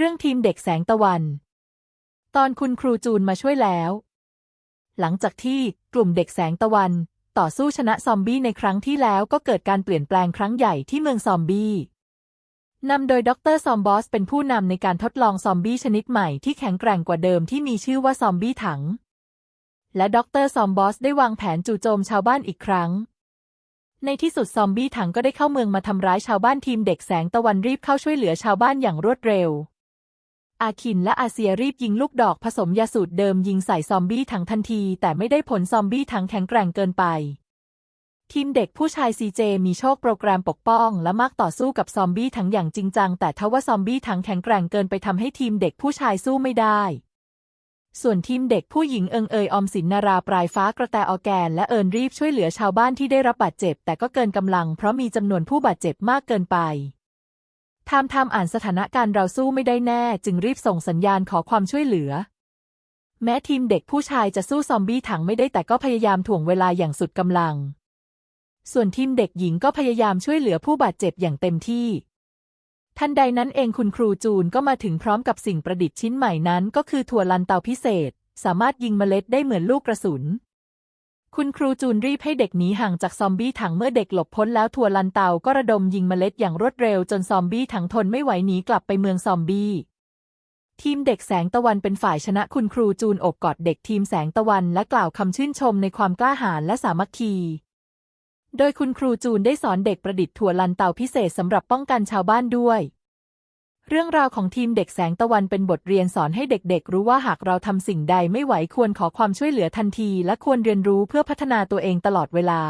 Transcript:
เรื่องทีมเด็กแสงตะวัน ตอนคุณครูจูนมาช่วยแล้ว หลังจากที่กลุ่มเด็กแสงตะวัน ต่อสู้ชนะซอมบี้ในครั้งที่แล้วก็เกิดการเปลี่ยนแปลงครั้งใหญ่ที่เมืองซอมบี้นำโดยดรซอมบอสเป็นผู้นำในการทดลองซอมบี้ชนิดใหม่ที่แข็งแกร่งกว่าเดิมที่มีชื่อว่าซอมบี้ถัง และดรซอมบอสได้วางแผนจู่โจมชาวบ้านอีกครั้ง ในที่สุดซอมบี้ถังก็ได้เข้าเมืองมาทำร้ายชาวบ้านทีมเด็กแสงตะวันรีบเข้าช่วยเหลือชาวบ้านอย่างรวดเร็ว อาคินและอาเซียรีบยิงลูกดอกผสมยาสูตรเดิมยิงใส่ซอมบี้ถังทันที แต่ไม่ได้ผลซอมบี้ถังแข็งแกร่งเกินไป ทีมเด็กผู้ชายซีเจมีโชคโปรแกรมปกป้อง และมักต่อสู้กับซอมบี้ถังอย่างจริงจัง แต่ทว่าซอมบี้ถังแข็งแกร่งเกินไปทำให้ทีมเด็กผู้ชายสู้ไม่ได้ส่วนทีมเด็กผู้หญิงเอิงเอยออมสินนาราปลายฟ้ากระแตออแกน และเอิญรีบช่วยเหลือชาวบ้านที่ได้รับบาดเจ็บ แต่ก็เกินกำลังเพราะมีจำนวนผู้บาดเจ็บมากเกินไป ทามทามอ่านสถานการณ์เราสู้ไม่ได้แน่ จึงรีบส่งสัญญาณขอความช่วยเหลือ แม้ทีมเด็กผู้ชายจะสู้ซอมบี้ถังไม่ได้แต่ก็พยายามถ่วงเวลาอย่างสุดกำลัง ส่วนทีมเด็กหญิงก็พยายามช่วยเหลือผู้บาดเจ็บอย่างเต็มที่ ทันใดนั้นเองคุณครูจูนก็มาถึงพร้อมกับสิ่งประดิษฐ์ชิ้นใหม่นั้น ก็คือถั่วลันเตาพิเศษ สามารถยิงเมล็ดได้เหมือนลูกกระสุน คุณครูจูนรีบให้เด็กหนีห่างจากซอมบี้ถังเมื่อเด็กหลบพ้นแล้วถั่วลันเตาก็ระดมยิงเมล็ดอย่างรวดเร็วจนซอมบี้ถังทนไม่ไหวหนีกลับไปเมืองซอมบี้ ทีมเด็กแสงตะวันเป็นฝ่ายชนะคุณครูจูนโอบกอดเด็กทีมแสงตะวันและกล่าวคำชื่นชมในความกล้าหาญและสามัคคี โดยคุณครูจูนได้สอนเด็กประดิษฐ์ถั่วลันเตาพิเศษสำหรับป้องกันชาวบ้านด้วย เรื่องราวของทีมเด็กแสงตะวันเป็นบทเรียนสอนให้เด็กๆ รู้ว่าหากเราทำสิ่งใดไม่ไหวควรขอความช่วยเหลือทันที และควรเรียนรู้เพื่อพัฒนาตัวเองตลอดเวลา